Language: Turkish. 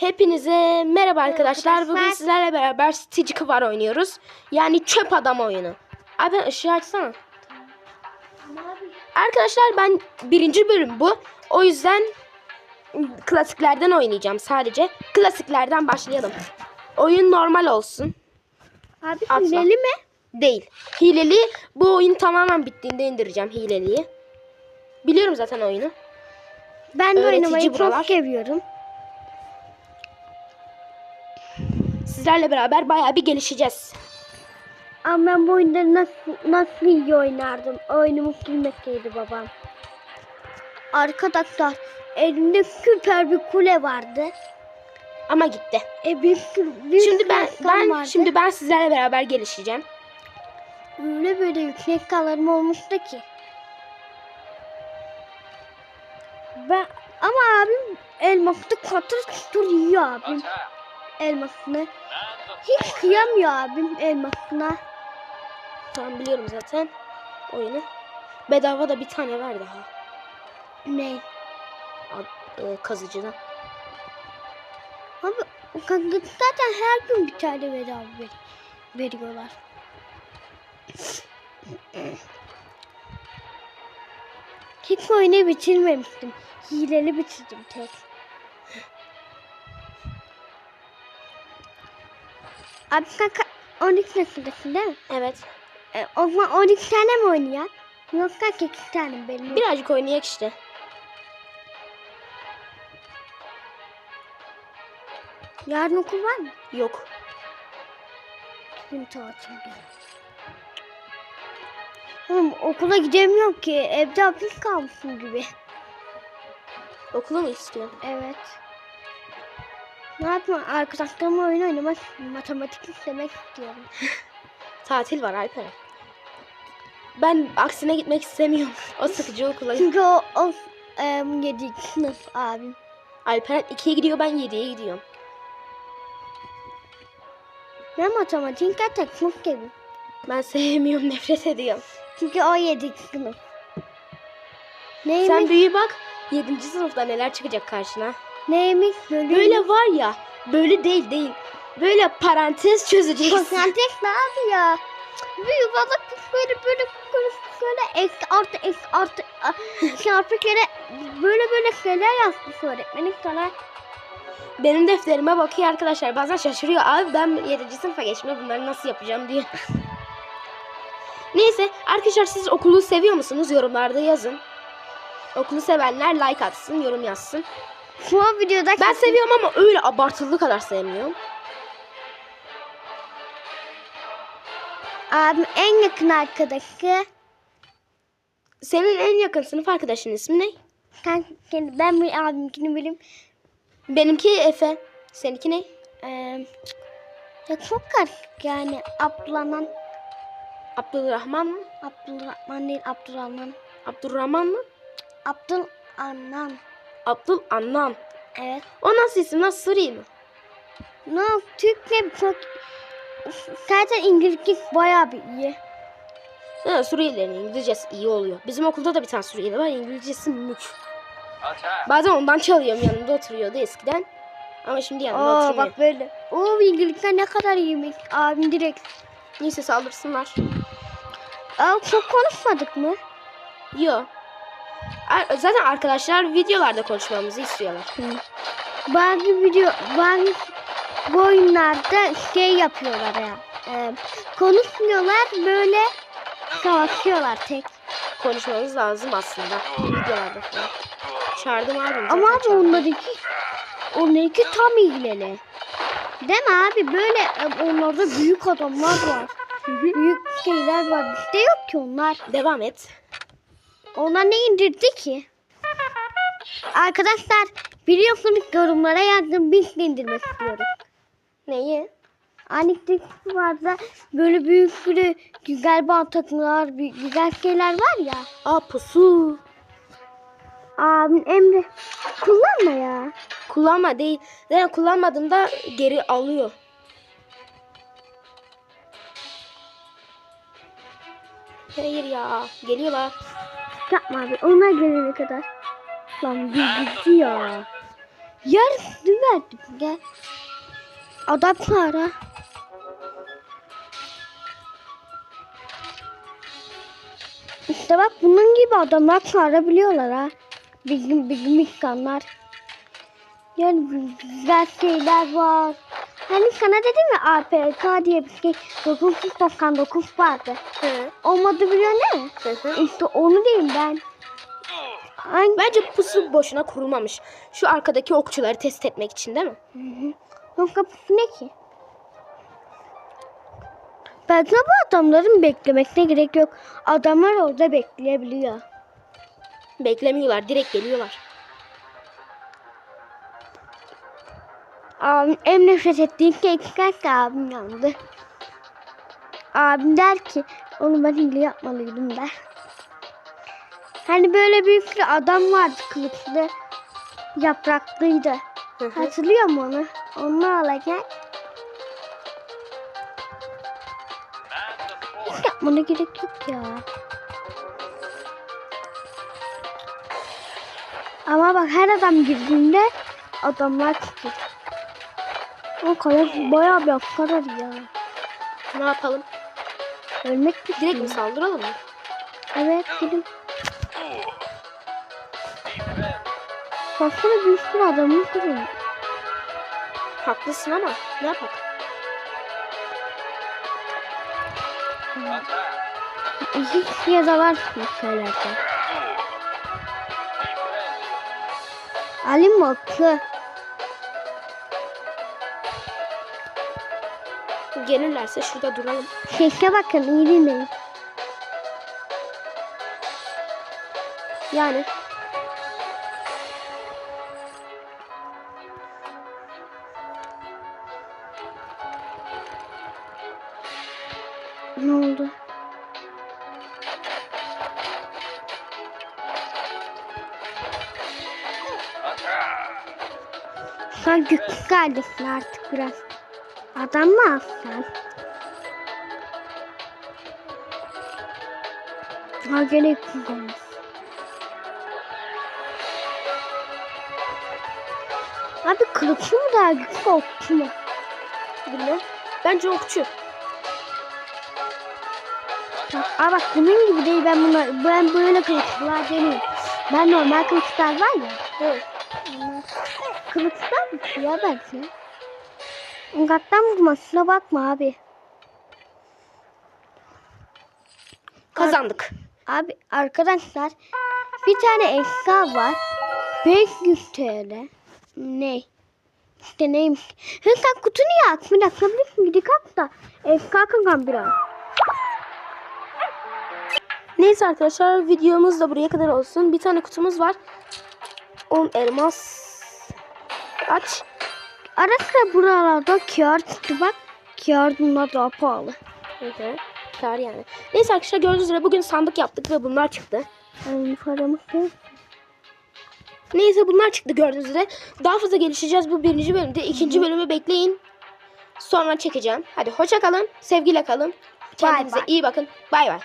Hepinize merhaba arkadaşlar. Bugün arkadaşlar. sizlerle beraber Stitch var oynuyoruz. Yani çöp adam oyunu. Abi ışığı açsana. Arkadaşlar ben birinci bölüm bu. O yüzden klasiklerden oynayacağım sadece. Klasiklerden başlayalım. Oyun normal olsun. Abi Atla. hileli mi? Değil. Hileli bu oyun tamamen bittiğinde indireceğim hileliyi. Biliyorum zaten oyunu. Ben de oynamayı buralar. çok seviyorum. Sizlerle beraber bayağı bir gelişeceğiz. Ama ben bu oyunları nasıl, nasıl iyi oynardım. Oyunumu silmekteydi babam. Arkadaşlar elimde süper bir kule vardı. Ama gitti. E bir sürü bir Şimdi ben ben vardı. şimdi ben sizlerle beraber gelişeceğim. öyle böyle yüksek kalarım olmuştu ki. Ben ama abim elması katır kütür yiyor abim elmasını. Hiç kıyamıyor abim elmasına. Tamam biliyorum zaten oyunu. Bedava da bir tane var daha. Ne? Ad- e, kazıcıdan. Abi zaten her gün bir tane bedava ver, veriyorlar. Hiç oyunu bitirmemiştim. Hileli bitirdim tek. Abi kanka 12 yaşındasın değil mi? Evet. E, o zaman 12 tane mi oynayan? Yoksa 2 tane mi benim? Birazcık oynayak işte. Yarın okul var mı? Yok. Gün tatilde. Oğlum okula gidemiyorum ki. Evde hapis kalmışım gibi. Okula mı istiyorsun? Evet. Ne yapayım? Arkadaşlarımla oyun oynamak, matematik istemek istiyorum. Tatil var Alperen. Ben aksine gitmek istemiyorum. O sıkıcı okula. Çünkü o, o e, 7. sınıf abim. Alperen 2'ye gidiyor ben 7'ye gidiyorum. Ben matematik teknik gibi. Ben sevmiyorum nefret ediyorum. Çünkü o 7. sınıf. Neymiş? Sen büyü bak 7. sınıfta neler çıkacak karşına. Neymiş? Böyle, Böyle var ya böyle değil değil. Böyle parantez çözeceksin. Konsantre ne abi ya? Büyük balık böyle böyle böyle böyle eksi artı eksi artı çarpı kere böyle böyle şeyler yazmış öğretmenim sana. Benim defterime bakıyor arkadaşlar. Bazen şaşırıyor. Abi ben 7. sınıfa geçme bunları nasıl yapacağım diye. Neyse arkadaşlar siz okulu seviyor musunuz? Yorumlarda yazın. Okulu sevenler like atsın, yorum yazsın. Şu an videoda Ben seviyorum ama öyle abartılı kadar sevmiyorum. abim en yakın arkadaşı. Senin en yakın sınıf arkadaşın ismi ne? Kendi- ben bir abimkini bileyim. Benimki Efe. Seninki ne? Ee, ya çok karışık yani Abdurrahman. Abdülrahman mı? Abdurrahman değil Abdurrahman. Abdurrahman mı? Abdul Annan. Evet. O nasıl isim? Nasıl Suri mi? Ne no, Türkçe çok zaten İngilizce bayağı bir iyi. Ha, Suriyelilerin İngilizcesi iyi oluyor. Bizim okulda da bir tane Suriyeli var. İngilizcesi mük. Bazen ondan çalıyorum yanımda oturuyordu eskiden. Ama şimdi yanımda Aa oturmuyor. bak böyle. O İngilizce ne kadar iyiymiş. Abim direkt. Neyse saldırsınlar. Aa çok konuşmadık mı? Yo. Zaten arkadaşlar videolarda konuşmamızı istiyorlar. Bazı video, bazı bu oyunlarda şey yapıyorlar ya. E, konuşmuyorlar böyle savaşıyorlar tek. Konuşmamız lazım aslında. Videolarda falan. Çağırdım abi. Ama abi onlarınki, onlarınki tam ilgili. Değil mi abi? Böyle e, onlarda büyük adamlar var. büyük şeyler var. Bizde yok ki onlar. Devam et. Onlar ne indirdi ki? Arkadaşlar biliyorsunuz yorumlara yazdım biz de indirmek istiyoruz. Neyi? Aniklik varsa böyle büyük böyle güzel bantaklar, bir- güzel şeyler var ya. Aa pusu. Abim Emre kullanma ya. Kullanma değil. Zaten kullanmadığımda geri alıyor. Hayır ya. Geliyorlar. Yapma abi onlar gelene kadar. Lan bir gitti ya. Yarısını verdim gel. Adam para. İşte bak bunun gibi adamlar çağırabiliyorlar ha. Bizim bizim insanlar. Yani güzel şeyler var. Hani sana dedim ya APK diye bir şey 999 vardı. Hı. Olmadı biliyor ne? Hı hı. İşte onu diyeyim ben. Hangi? Bence pusu boşuna kurulmamış. Şu arkadaki okçuları test etmek için değil mi? Yok kapısı ne ki? Belki bu adamların beklemesine gerek yok. Adamlar orada bekleyebiliyor. Beklemiyorlar. Direkt geliyorlar. Abim en nefret ettiğim şey çıkarsa abim yandı. Abim der ki onu ben hile yapmalıydım der. Hani böyle büyük bir adam vardı kılıçlı. Yapraklıydı. Hı hı. Hatırlıyor musun onu? Onu alacak. Hiç yapmana gerek yok ya. Ama bak her adam girdiğinde adamlar çıkıyor. O kadar bayağı bir kadar ya. Ne yapalım? Ölmek mi? Direkt mi saldıralım mı? Evet gidin. Baksana bir sürü adamın kırıyor. Haklısın ama ne yapak? İki kişiye de var söylerken. Ali Moklu. Gelirlerse şurada duralım. Sese bakın iyi dinleyin. Yani Ne oldu? Güçlü kardeşsin artık biraz. Adam mı alsan? Ha gene güzelmiş. Abi kılıçlı mı daha güçlü okçu mu? bilmem. Bence okçu. Aa bak bunun gibi değil ben buna ben böyle kılıçlar demiyorum. Ben normal kılıçlar var ya. Hı. Kılıçlar mı ya bence? Uzaktan vurmasına bakma abi. Kazandık. Abi arkadaşlar bir tane eşya var. 500 TL. Ne? İşte neymiş? Sen, sen kutu niye açmın? Açabilirsin gidi kalk da. Eşya kankan biraz. Neyse arkadaşlar videomuz da buraya kadar olsun. Bir tane kutumuz var. 10 elmas. Aç. Ara sıra buralarda kağıt çıktı bak. Kağıt bunlar daha pahalı. Hı hı. Kar yani. Neyse arkadaşlar gördüğünüz üzere bugün sandık yaptık ve bunlar çıktı. Yani paramız yok. Neyse bunlar çıktı gördüğünüz üzere. Daha fazla gelişeceğiz bu birinci bölümde. İkinci bölümü bekleyin. Sonra çekeceğim. Hadi hoşça kalın. Sevgiyle kalın. Kendinize bay. iyi bakın. Bay bay.